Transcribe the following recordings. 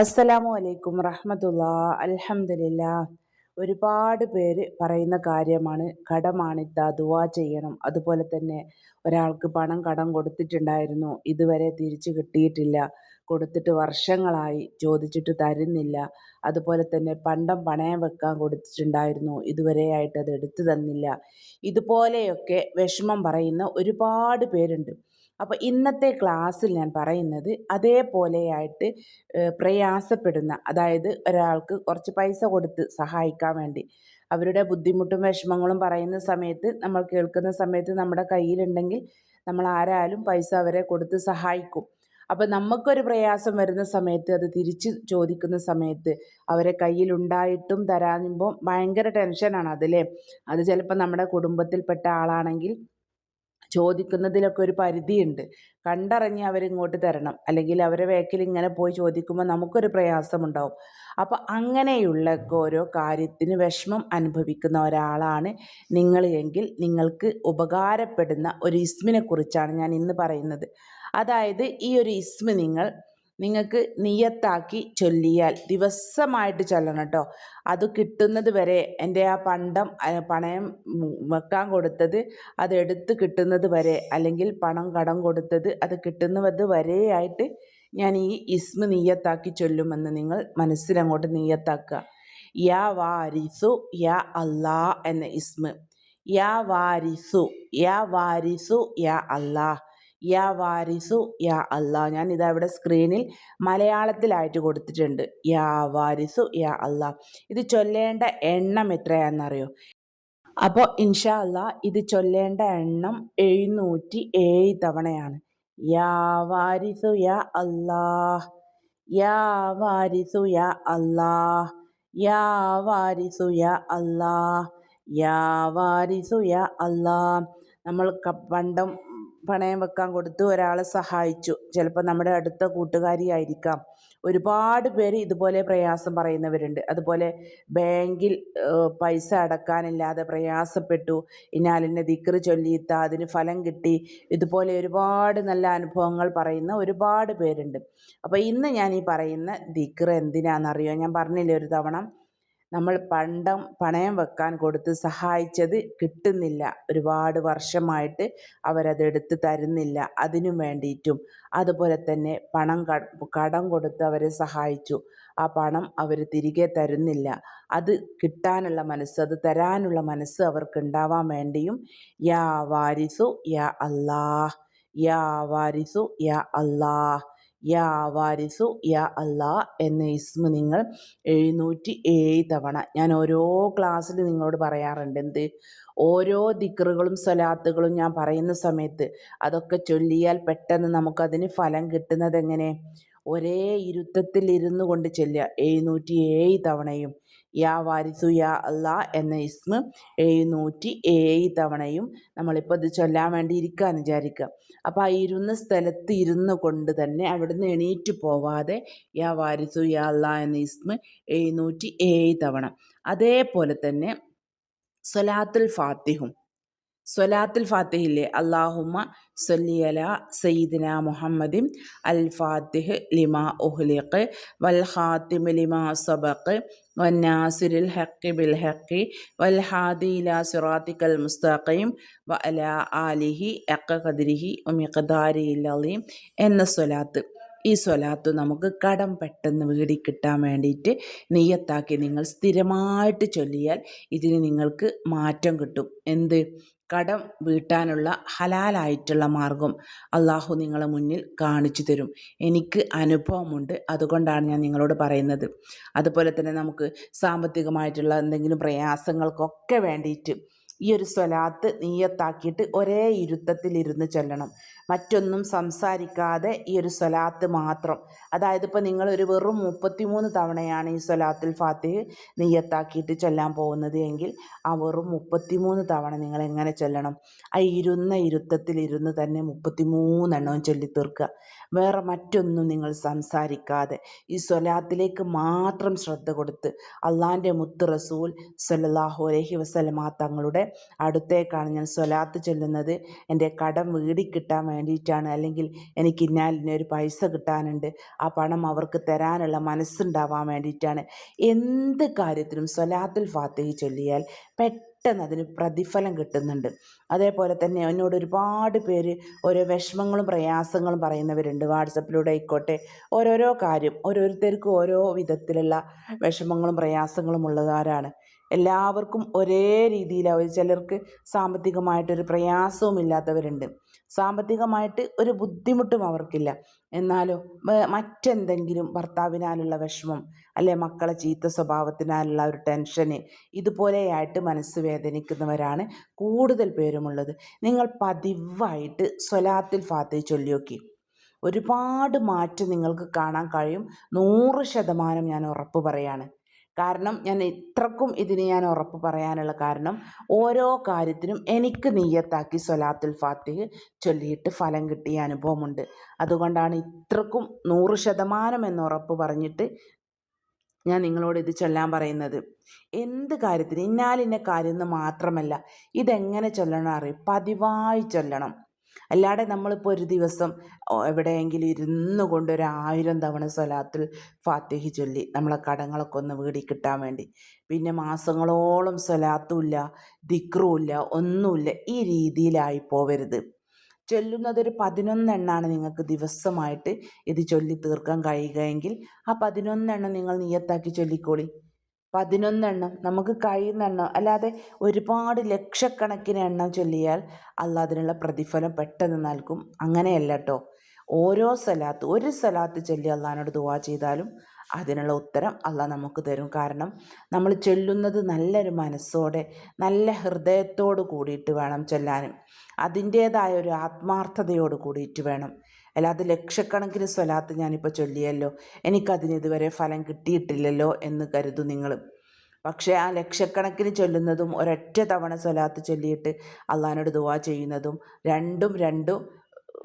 അസ്സലാമു അലൈക്കും റഹ്മത്തുള്ള. അലഹമില്ല ഒരുപാട് പേര് പറയുന്ന കാര്യമാണ് കടമാണിത്ത ദുവാ ചെയ്യണം. അതുപോലെ തന്നെ ഒരാൾക്ക് പണം കടം കൊടുത്തിട്ടുണ്ടായിരുന്നു ഇതുവരെ തിരിച്ചു കിട്ടിയിട്ടില്ല. കൊടുത്തിട്ട് വർഷങ്ങളായി ചോദിച്ചിട്ട് തരുന്നില്ല. അതുപോലെ തന്നെ പണ്ടം പണയം വെക്കാൻ കൊടുത്തിട്ടുണ്ടായിരുന്നു ഇതുവരെയായിട്ട് അത് എടുത്തു തന്നില്ല. ഇതുപോലെയൊക്കെ വിഷമം പറയുന്ന ഒരുപാട് പേരുണ്ട്. അപ്പോൾ ഇന്നത്തെ ക്ലാസ്സിൽ ഞാൻ പറയുന്നത് അതേപോലെയായിട്ട് പ്രയാസപ്പെടുന്ന അതായത് ഒരാൾക്ക് കുറച്ച് പൈസ കൊടുത്ത് സഹായിക്കാൻ വേണ്ടി. അവരുടെ ബുദ്ധിമുട്ടും വിഷമങ്ങളും പറയുന്ന സമയത്ത് നമ്മൾ കേൾക്കുന്ന സമയത്ത് നമ്മുടെ കയ്യിലുണ്ടെങ്കിൽ നമ്മൾ ആരായാലും പൈസ അവരെ കൊടുത്ത് സഹായിക്കും. അപ്പോൾ നമുക്കൊരു പ്രയാസം വരുന്ന സമയത്ത് അത് തിരിച്ച് ചോദിക്കുന്ന സമയത്ത് അവരെ കയ്യിലുണ്ടായിട്ടും തരാനുമ്പോൾ ഭയങ്കര ടെൻഷനാണ് അതിലെ. അത് ചിലപ്പോൾ നമ്മുടെ കുടുംബത്തിൽപ്പെട്ട ആളാണെങ്കിൽ ചോദിക്കുന്നതിലൊക്കെ ഒരു പരിധിയുണ്ട്. കണ്ടറിഞ്ഞ് അവരിങ്ങോട്ട് തരണം. അല്ലെങ്കിൽ അവരെ വേക്കിൽ ഇങ്ങനെ പോയി ചോദിക്കുമ്പോൾ നമുക്കൊരു പ്രയാസമുണ്ടാവും. അപ്പോൾ അങ്ങനെയുള്ള ഓരോ കാര്യത്തിന് വിഷമം അനുഭവിക്കുന്ന ഒരാളാണ് നിങ്ങൾ എങ്കിൽ നിങ്ങൾക്ക് ഉപകാരപ്പെടുന്ന ഒരു ഇസ്മിനെ കുറിച്ചാണ് ഞാൻ ഇന്ന് പറയുന്നത്. അതായത് ഈ ഒരു ഇസ്മ നിങ്ങൾ നിങ്ങൾക്ക് നിയത്താക്കി ചൊല്ലിയാൽ ദിവസമായിട്ട് ചൊല്ലണം കേട്ടോ. അത് കിട്ടുന്നത് വരെ എന്റെ ആ പണ്ടം പണയം വെക്കാൻ കൊടുത്തത് അത് എടുത്ത് കിട്ടുന്നത് വരെ അല്ലെങ്കിൽ പണം കടം കൊടുത്തത് അത് കിട്ടുന്നത് വരെയായിട്ട് ഞാൻ ഈ ഇസ്മ നീയത്താക്കി ചൊല്ലുമെന്ന് നിങ്ങൾ മനസ്സിലങ്ങോട്ട് നീയത്താക്കുക. യാ വാരിസു യാ അല്ലാ എന്ന ഇസ്മ. യാ വാരിസു യാ വാരിസു യാ അല്ലാ യാ വാരിസു യാ അല്ലാ. ഞാൻ ഇതാ ഇവിടെ സ്ക്രീനിൽ മലയാളത്തിലായിട്ട് കൊടുത്തിട്ടുണ്ട്. യാ വാരിസു യാ അല്ലാ. ഇത് ചൊല്ലേണ്ട എണ്ണം എത്രയാണെന്നറിയോ? അപ്പോൾ ഇൻഷാ അല്ലാ ഇത് ചൊല്ലേണ്ട എണ്ണം എഴുന്നൂറ്റി ഏഴ് തവണയാണ്. യാ വാരിസു യാ അല്ലാ. യാ വാരിസു യാ അല്ലാ. യാ വാരിസു യാ അല്ലാ. യാ വാരിസു യാ അല്ലാ. നമ്മൾ പണ്ടം പണയം വെക്കാൻ കൊടുത്ത് ഒരാളെ സഹായിച്ചു. ചിലപ്പോൾ നമ്മുടെ അടുത്ത കൂട്ടുകാരിയായിരിക്കാം. ഒരുപാട് പേര് ഇതുപോലെ പ്രയാസം പറയുന്നവരുണ്ട്. അതുപോലെ ബാങ്കിൽ പൈസ അടക്കാനില്ലാതെ പ്രയാസപ്പെട്ടു. ഇന്നാലിന്റെ ദിക്റ് ചൊല്ലിയിത്ത അതിന് ഫലം കിട്ടി. ഇതുപോലെ ഒരുപാട് നല്ല അനുഭവങ്ങൾ പറയുന്ന ഒരുപാട് പേരുണ്ട്. അപ്പോൾ ഇന്ന് ഞാൻ ഈ പറയുന്ന ദിക്റ് എന്തിനാണെന്നറിയോ ഞാൻ പറഞ്ഞില്ലേ ഒരു തവണ നമ്മൾ പണ്ടം പണയം വെക്കാൻ കൊടുത്ത് സഹായിച്ചത് കിട്ടുന്നില്ല. ഒരുപാട് വർഷമായിട്ട് അവരത് എടുത്ത് തരുന്നില്ല. അതിനു വേണ്ടിയിട്ടും. അതുപോലെ തന്നെ പണം കടം കൊടുത്ത് അവരെ സഹായിച്ചു. ആ പണം അവർ തിരികെ തരുന്നില്ല. അത് കിട്ടാനുള്ള മനസ്സ് അത് തരാനുള്ള മനസ്സ് അവർക്ക് ഉണ്ടാവാൻ വേണ്ടിയും യാ വാരിസു യാ അല്ലാഹ് യാ വാരിസു യാ അല്ലാഹ് യാ വാരിസു യാ അല്ലാ എന്ന ഇസ്മ നിങ്ങൾ എഴുന്നൂറ്റി ഏഴ് തവണ. ഞാൻ ഓരോ ക്ലാസ്സിൽ നിങ്ങളോട് പറയാറുണ്ട് എന്ത്? ഓരോ ദിക്റുകളും സ്വലാത്തുകളും ഞാൻ പറയുന്ന സമയത്ത് അതൊക്കെ ചൊല്ലിയാൽ പെട്ടെന്ന് നമുക്കതിന് ഫലം കിട്ടുന്നത് എങ്ങനെ? ഒരേ ഇരുത്തത്തിൽ ഇരുന്നു കൊണ്ട് ചൊല്ലുക. എഴുന്നൂറ്റി ഏഴ് തവണയും യാ വാരിസു യാ അല്ലാ എന്ന ഇസ്മ എഴുന്നൂറ്റി ഏഴ് തവണയും നമ്മളിപ്പോൾ ഇത് ചൊല്ലാൻ വേണ്ടി ഇരിക്കാന്ന് വിചാരിക്കുക അപ്പോൾ ആ ഇരുന്ന സ്ഥലത്ത് ഇരുന്ന് കൊണ്ട് തന്നെ അവിടുന്ന് എണീറ്റ് പോവാതെ യാ വാരിസു യാ അല്ലാ എന്ന ഇസ്മ എഴുന്നൂറ്റി ഏഴ് തവണ. അതേപോലെ തന്നെ സൊലാത്തുൽ ഫാത്തിഹും സ്വലാത്തുൽ ഫാത്തിഹില്ലേ അള്ളാഹുമ്മ അല സയ്യിദിന മുഹമ്മദിൻ അൽ ഫാത്തിഹ് ലിമ ഉഹ്ലിഖ് വൽ ഖാത്തിമ് ലിമ സബഖ് വന്നാസിരിൽ ഹക്കി ബിൽ ഹക്കി വൽ ഹാദി ഇല സിറാത്തിക്കൽ മുസ്തഖീം വ അല ആലിഹി അക്ക ഖദ്രിഹി മിഖ്ദാരി അലീം എന്ന സ്വലാത്ത്. ഈ സ്വലാത്ത് നമുക്ക് കടം പെട്ടെന്ന് വീടി കിട്ടാൻ വേണ്ടിയിട്ട് നെയ്യത്താക്കി നിങ്ങൾ സ്ഥിരമായിട്ട് ചൊല്ലിയാൽ ഇതിന് നിങ്ങൾക്ക് മാറ്റം കിട്ടും. എന്ത്? കടം വീട്ടാനുള്ള ഹലാലായിട്ടുള്ള മാർഗം അള്ളാഹു നിങ്ങളെ മുന്നിൽ കാണിച്ചു തരും. എനിക്ക് അനുഭവമുണ്ട്. അതുകൊണ്ടാണ് ഞാൻ നിങ്ങളോട് പറയുന്നത്. അതുപോലെ തന്നെ നമുക്ക് സാമ്പത്തികമായിട്ടുള്ള എന്തെങ്കിലും പ്രയാസങ്ങൾക്കൊക്കെ വേണ്ടിയിട്ട് ഈ ഒരു സ്വലാത്ത് നീയത്താക്കിയിട്ട് ഒരേ ഇരുത്തത്തിലിരുന്ന് ചൊല്ലണം. മറ്റൊന്നും സംസാരിക്കാതെ ഈ ഒരു സ്വലാത്ത് മാത്രം. അതായത് ഇപ്പോൾ ഒരു വെറും മുപ്പത്തിമൂന്ന് തവണയാണ് ഈ സ്വലാത്തുൽ ഫാത്തിഹ് നീയത്താക്കിയിട്ട് ചൊല്ലാൻ പോകുന്നത് എങ്കിൽ ആ വെറും മുപ്പത്തിമൂന്ന് തവണ നിങ്ങൾ എങ്ങനെ ചൊല്ലണം? ആ ഇരുന്ന ഇരുത്തത്തിൽ ഇരുന്ന് തന്നെ മുപ്പത്തിമൂന്നെണ്ണവും ചൊല്ലി തീർക്കുക വേറെ മറ്റൊന്നും നിങ്ങൾ സംസാരിക്കാതെ ഈ സ്വലാത്തിലേക്ക് മാത്രം ശ്രദ്ധ കൊടുത്ത് അള്ളാന്റെ മുത്ത് റസൂൽ സല്ലല്ലാഹു അലൈഹി വസല്ലമ തങ്ങളുടെ അടുത്തേക്കാണ് ഞാൻ സ്വലാത്ത് ചൊല്ലുന്നത്. എന്റെ കടം വീടിക്കിട്ടാൻ വേണ്ടിയിട്ടാണ്. അല്ലെങ്കിൽ എനിക്ക് ഇന്നാലിനൊരു പൈസ കിട്ടാനുണ്ട്. ആ പണം അവർക്ക് തരാനുള്ള മനസ്സുണ്ടാവാൻ വേണ്ടിയിട്ടാണ്. എന്ത് കാര്യത്തിനും സ്വലാത്തുൽ ഫാത്തിഹി ചൊല്ലിയാൽ പെട്ടെന്ന് അതിന് പ്രതിഫലം കിട്ടുന്നുണ്ട്. അതേപോലെ തന്നെ എന്നോട് ഒരുപാട് പേര് ഓരോ വിഷമങ്ങളും പ്രയാസങ്ങളും പറയുന്നവരുണ്ട്. വാട്സപ്പിലൂടെ ആയിക്കോട്ടെ. ഓരോരോ കാര്യം ഓരോരുത്തർക്കും ഓരോ വിധത്തിലുള്ള വിഷമങ്ങളും പ്രയാസങ്ങളും ഉള്ളതാരാണ്. എല്ലാവർക്കും ഒരേ രീതിയിലാവും ചിലർക്ക് സാമ്പത്തികമായിട്ടൊരു പ്രയാസവും ഇല്ലാത്തവരുണ്ട് സാമ്പത്തികമായിട്ട് ഒരു ബുദ്ധിമുട്ടും അവർക്കില്ല. എന്നാലോ മറ്റെന്തെങ്കിലും ഭർത്താവിനാലുള്ള വിഷമം അല്ലെ മക്കളെ ചീത്ത സ്വഭാവത്തിനാലുള്ള ഒരു ടെൻഷന് ഇതുപോലെയായിട്ട് മനസ്സ് വേദനിക്കുന്നവരാണ് കൂടുതൽ പേരുമുള്ളത്. നിങ്ങൾ പതിവായിട്ട് സ്വലാത്തിൽ ഫാത്തി ചൊല്ലിയോക്കി ഒരുപാട് മാറ്റം നിങ്ങൾക്ക് കാണാൻ കഴിയും. നൂറ് ശതമാനം ഞാൻ ഉറപ്പ് പറയാണ്. കാരണം ഞാൻ ഇത്രക്കും ഇതിന് ഞാൻ ഉറപ്പ് പറയാനുള്ള കാരണം ഓരോ കാര്യത്തിനും എനിക്ക് നീയത്താക്കി സൊലാത്തുൽ ഫാത്തിഹ് ചൊല്ലിയിട്ട് ഫലം കിട്ടിയ അനുഭവമുണ്ട്. അതുകൊണ്ടാണ് ഇത്രക്കും നൂറ് ശതമാനം എന്ന് ഉറപ്പ് പറഞ്ഞിട്ട് ഞാൻ നിങ്ങളോട് ഇത് ചൊല്ലാൻ പറയുന്നത്. എന്ത് കാര്യത്തിന് ഇന്നാലിന്ന കാര്യം എന്ന് മാത്രമല്ല ഇതെങ്ങനെ ചൊല്ലണം അറിയും. പതിവായി ചൊല്ലണം. അല്ലാതെ നമ്മളിപ്പോൾ ഒരു ദിവസം എവിടെയെങ്കിലും ഇരുന്ന് കൊണ്ട് ഒരു ആയിരം തവണ സ്വലാത്തിൽ ഫാത്തിഹി ചൊല്ലി നമ്മളെ കടങ്ങളൊക്കെ ഒന്ന് വീടി കിട്ടാൻ വേണ്ടി. പിന്നെ മാസങ്ങളോളം സ്വലാത്തുമില്ല ദിക്റുമില്ല ഒന്നുമില്ല ഈ രീതിയിലായി പോവരുത്. ചൊല്ലുന്നത് ഒരു പതിനൊന്നെണ്ണാണ് നിങ്ങൾക്ക് ദിവസമായിട്ട് ഇത് ചൊല്ലി തീർക്കാൻ കഴിയുകയെങ്കിൽ ആ പതിനൊന്നെണ്ണം നിങ്ങൾ നിയത്താക്കി ചൊല്ലിക്കോളി. പതിനൊന്നെണ്ണം നമുക്ക് കഴിയുന്ന എണ്ണം അല്ലാതെ ഒരുപാട് ലക്ഷക്കണക്കിന് എണ്ണം ചൊല്ലിയാൽ അല്ല അതിനുള്ള പ്രതിഫലം പെട്ടെന്ന് നൽകും. അങ്ങനെയല്ല കേട്ടോ ഓരോ സ്ഥലത്ത് ഒരു സ്ഥലത്ത് ചൊല്ലി അള്ളഹാനോട് ദുവാ ചെയ്താലും അതിനുള്ള ഉത്തരം അല്ല നമുക്ക് തരും. കാരണം നമ്മൾ ചൊല്ലുന്നത് നല്ലൊരു മനസ്സോടെ നല്ല ഹൃദയത്തോട് കൂടിയിട്ട് വേണം ചൊല്ലാനും. അതിന്റേതായ ഒരു ആത്മാർത്ഥതയോട് കൂടിയിട്ട് വേണം. അല്ലാതെ ലക്ഷക്കണക്കിന് സ്വലാത്ത് ഞാനിപ്പോൾ ചൊല്ലിയല്ലോ. എനിക്കതിന് ഇതുവരെ ഫലം കിട്ടിയിട്ടില്ലല്ലോ എന്ന് കരുതും നിങ്ങൾ പക്ഷേ ആ ലക്ഷക്കണക്കിന് ചൊല്ലുന്നതും ഒരൊറ്റ തവണ സ്വലാത്ത് ചൊല്ലിയിട്ട് അള്ളഹാനോട് ദുവാ ചെയ്യുന്നതും രണ്ടും രണ്ടും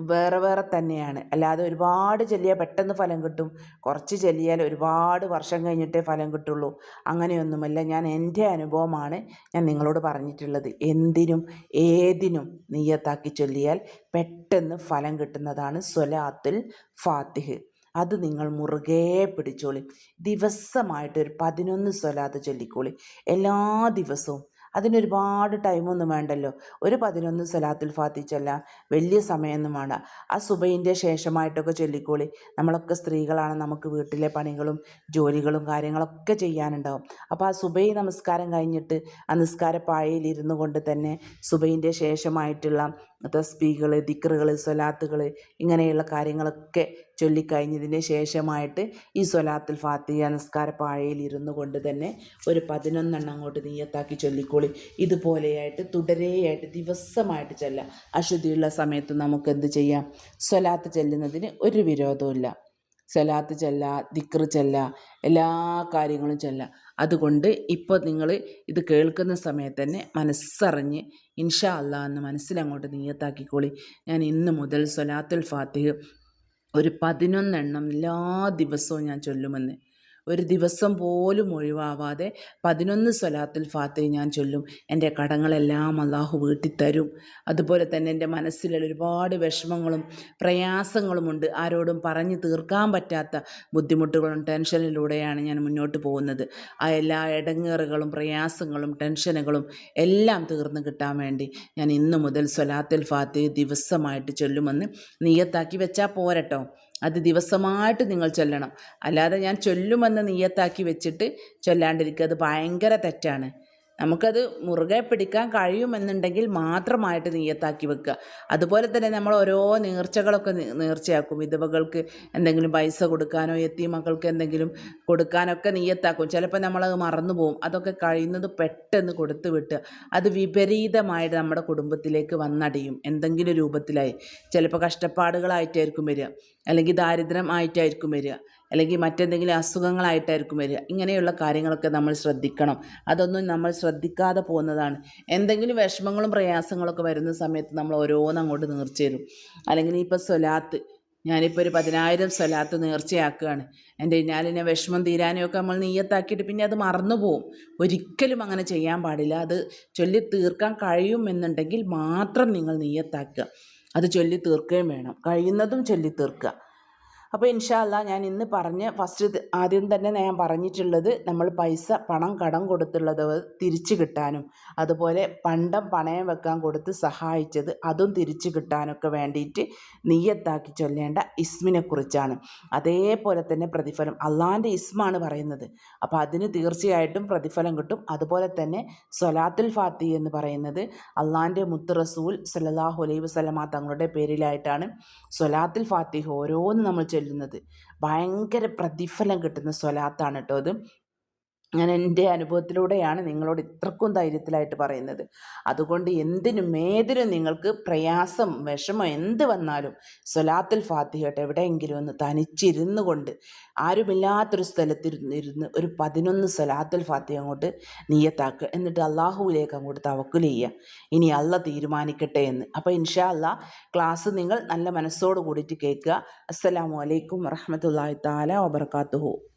വേറെ വേറെ തന്നെയാണ്. അല്ലാതെ ഒരുപാട് ചെല്ലിയാൽ പെട്ടെന്ന് ഫലം കിട്ടും. കുറച്ച് ചെല്ലിയാൽ ഒരുപാട് വർഷം കഴിഞ്ഞിട്ടേ ഫലം കിട്ടുള്ളൂ. അങ്ങനെയൊന്നുമല്ല. ഞാൻ എന്റെ അനുഭവമാണ് ഞാൻ നിങ്ങളോട് പറഞ്ഞിട്ടുള്ളത്. എന്തിനും ഏതിനും നീയത്താക്കി ചൊല്ലിയാൽ പെട്ടെന്ന് ഫലം കിട്ടുന്നതാണ് സ്വലാത്തുൽ ഫാത്തിഹ്. അത് നിങ്ങൾ മുറുകെ പിടിച്ചോളി. ദിവസമായിട്ട് ഒരു പതിനൊന്ന് സ്വലാത്ത് ചൊല്ലിക്കോളി. എല്ലാ ദിവസവും അതിനൊരുപാട് ടൈമൊന്നും വേണ്ടല്ലോ. ഒരു പതിനൊന്ന് സലാത്തുൽ ഫാത്തി ചെല്ലാം വലിയ സമയമൊന്നും വേണ്ട. ആ സുബൈന്റെ ശേഷമായിട്ടൊക്കെ ചൊല്ലിക്കോളി. നമ്മളൊക്കെ സ്ത്രീകളാണ് നമുക്ക് വീട്ടിലെ പണികളും ജോലികളും കാര്യങ്ങളൊക്കെ ചെയ്യാനുണ്ടാവും. അപ്പോൾ ആ സുബൈ നമസ്കാരം കഴിഞ്ഞിട്ട് ആ നിസ്കാര ഇരുന്നു കൊണ്ട് തന്നെ സുബൈന്റെ ശേഷമായിട്ടുള്ള തസ്ബീകൾ ദിക്റുകൾ സ്വലാത്തുകൾ ഇങ്ങനെയുള്ള കാര്യങ്ങളൊക്കെ ചൊല്ലിക്കഴിഞ്ഞതിന് ശേഷമായിട്ട് ഈ സ്വലാത്തുൽ ഫാത്തിഹ നിസ്കാരപ്പാഴയിൽ ഇരുന്നു കൊണ്ട് തന്നെ ഒരു പതിനൊന്നെണ്ണം അങ്ങോട്ട് നീയത്താക്കി ചൊല്ലിക്കോളി. ഇതുപോലെയായിട്ട് തുടരെയായിട്ട് ദിവസമായിട്ട് ചെല്ലാം. അശുദ്ധിയുള്ള സമയത്ത് നമുക്ക് എന്ത് ചെയ്യാം? സ്വലാത്ത് ചെല്ലുന്നതിന് ഒരു വിരോധവുമില്ല. സ്വലാത്ത് ചെല്ല ദിക്ർ ചെല്ല എല്ലാ കാര്യങ്ങളും ചെല്ല. അതുകൊണ്ട് ഇപ്പോൾ നിങ്ങൾ ഇത് കേൾക്കുന്ന സമയത്ത് തന്നെ മനസ്സറിഞ്ഞ് ഇൻഷാ അല്ലാ എന്ന് മനസ്സിലങ്ങോട്ട് നീയത്താക്കിക്കോളി ഞാൻ ഇന്ന് മുതൽ സ്വലാത്തുൽ ഫാത്തിഹ് ഒരു പതിനൊന്നെണ്ണം എല്ലാ ദിവസവും ഞാൻ ചൊല്ലുമെന്ന്. ഒരു ദിവസം പോലും ഒഴിവാവാതെ പതിനൊന്ന് സ്വലാത്തുൽ ഫാത്തി ഞാൻ ചൊല്ലും. എന്റെ കടങ്ങളെല്ലാം അള്ളാഹു വീട്ടിത്തരും. അതുപോലെ തന്നെ എന്റെ മനസ്സിലുള്ള ഒരുപാട് വിഷമങ്ങളും പ്രയാസങ്ങളുമുണ്ട് ആരോടും പറഞ്ഞു തീർക്കാൻ പറ്റാത്ത ബുദ്ധിമുട്ടുകളും ടെൻഷനിലൂടെയാണ് ഞാൻ മുന്നോട്ട് പോകുന്നത്. ആ എല്ലാ ഇടങ്ങേറുകളും പ്രയാസങ്ങളും ടെൻഷനുകളും എല്ലാം തീർന്നു കിട്ടാൻ വേണ്ടി ഞാൻ ഇന്നു മുതൽ സ്വലാത്തുൽ ഫാത്തി ദിവസമായിട്ട് ചൊല്ലുമെന്ന് നിയത്താക്കി വെച്ചാൽ പോരട്ടോ. അത് ദിവസമായിട്ട് നിങ്ങൾ ചൊല്ലണം. അല്ലാതെ ഞാൻ ചൊല്ലുമെന്ന് നീയത്താക്കി വെച്ചിട്ട് ചൊല്ലാണ്ടിരിക്കുക അത് ഭയങ്കര തെറ്റാണ്. നമുക്കത് മുറുകെ പിടിക്കാൻ കഴിയുമെന്നുണ്ടെങ്കിൽ മാത്രമായിട്ട് നീയത്താക്കി വെക്കുക. അതുപോലെ തന്നെ നമ്മൾ ഓരോ നേർച്ചകളൊക്കെ നേർച്ചയാക്കും. വിധവകൾക്ക് എന്തെങ്കിലും പൈസ കൊടുക്കാനോ എത്തി മക്കൾക്ക് എന്തെങ്കിലും കൊടുക്കാനൊക്കെ നീയത്താക്കും ചിലപ്പോൾ നമ്മളത് മറന്നു പോകും അതൊക്കെ കഴിയുന്നത് പെട്ടെന്ന് കൊടുത്തു വിട്ട് അത് വിപരീതമായിട്ട് നമ്മുടെ കുടുംബത്തിലേക്ക് വന്നടിയും. എന്തെങ്കിലും രൂപത്തിലായി. ചിലപ്പോൾ കഷ്ടപ്പാടുകളായിട്ടായിരിക്കും വരിക. അല്ലെങ്കിൽ ദാരിദ്ര്യം ആയിട്ടായിരിക്കും വരിക. അല്ലെങ്കിൽ മറ്റെന്തെങ്കിലും അസുഖങ്ങളായിട്ടായിരിക്കും വരിക. ഇങ്ങനെയുള്ള കാര്യങ്ങളൊക്കെ നമ്മൾ ശ്രദ്ധിക്കണം. അതൊന്നും നമ്മൾ ശ്രദ്ധിക്കാതെ പോകുന്നതാണ്. എന്തെങ്കിലും വിഷമങ്ങളും പ്രയാസങ്ങളൊക്കെ വരുന്ന സമയത്ത് നമ്മൾ ഓരോന്നും അങ്ങോട്ട് നേർച്ചു തരും അല്ലെങ്കിൽ ഇപ്പോൾ സ്വലാത്ത് ഞാനിപ്പോൾ ഒരു പതിനായിരം സ്വലാത്ത് നേർച്ചയാക്കുകയാണ്. എന്റെ ഞാനിനെ വിഷമം തീരാനും ഒക്കെ നമ്മൾ നീയത്താക്കിയിട്ട് പിന്നെ അത് മറന്നു പോവും. ഒരിക്കലും അങ്ങനെ ചെയ്യാൻ പാടില്ല. അത് ചൊല്ലി തീർക്കാൻ കഴിയുമെന്നുണ്ടെങ്കിൽ മാത്രം നിങ്ങൾ നീയത്താക്കുക അത് ചൊല്ലി തീർക്കുകയും വേണം. കഴിയുന്നതും ചൊല്ലി തീർക്കുക. അപ്പോൾ ഇൻഷാല്ല ഞാൻ ഇന്ന് പറഞ്ഞ് ഫസ്റ്റ് ആദ്യം തന്നെ ഞാൻ പറഞ്ഞിട്ടുള്ളത് നമ്മൾ പൈസ പണം കടം കൊടുത്തുള്ളത് തിരിച്ചു കിട്ടാനും അതുപോലെ പണ്ടം പണയം വെക്കാൻ കൊടുത്ത് സഹായിച്ചത് അതും തിരിച്ചു കിട്ടാനൊക്കെ വേണ്ടിയിട്ട് നീയത്താക്കി ചൊല്ലേണ്ട ഇസ്മിനെക്കുറിച്ചാണ് അതേപോലെ തന്നെ പ്രതിഫലം അള്ളാന്റെ ഇസ്മാണ് പറയുന്നത്. അപ്പോൾ അതിന് തീർച്ചയായിട്ടും പ്രതിഫലം കിട്ടും. അതുപോലെ തന്നെ സൊലാത്തുൽ ഫാത്തി എന്ന് പറയുന്നത് അള്ളാന്റെ മുത്ത് റസൂൽ സല്ലല്ലാഹു അലൈഹി വസല്ലമ തങ്ങളുടെ പേരിലായിട്ടാണ്. സൊലാത്തുൽ ഫാത്തിഹ് ഓരോന്ന് നമ്മൾ ചൊല്ലുന്നത്. ഭയങ്കര പ്രതിഫലം കിട്ടുന്ന സ്വലാത്താണ് കേട്ടോ അത്. ഞാൻ എന്റെ അനുഭവത്തിലൂടെയാണ് നിങ്ങളോട് ഇത്രക്കും ധൈര്യത്തിലായിട്ട് പറയുന്നത്. അതുകൊണ്ട് എന്തിനും ഏതിനും നിങ്ങൾക്ക് പ്രയാസം വിഷമം എന്ത് വന്നാലും സ്വലാത്തിൽ ഫാത്തിഹട്ട് എവിടെയെങ്കിലും ഒന്ന് തനിച്ചിരുന്നു കൊണ്ട് ആരുമില്ലാത്തൊരു സ്ഥലത്തിരുന്ന് ഇരുന്ന് ഒരു പതിനൊന്ന് സ്വലാത്തിൽ ഫാത്തിഹ അങ്ങോട്ട് നീയത്താക്കുക. എന്നിട്ട് അള്ളാഹുവിലേക്ക് അങ്ങോട്ട് തവക്കുൽ ചെയ്യുക. ഇനി അല്ല തീരുമാനിക്കട്ടെ എന്ന്. അപ്പോൾ ഇൻഷാ അല്ല ക്ലാസ് നിങ്ങൾ നല്ല മനസ്സോട് കൂടിയിട്ട് കേൾക്കുക. അസ്സലാമു അലൈക്കും വറഹമത്തല്ലാഹി താല വബർക്കാത്തുഹു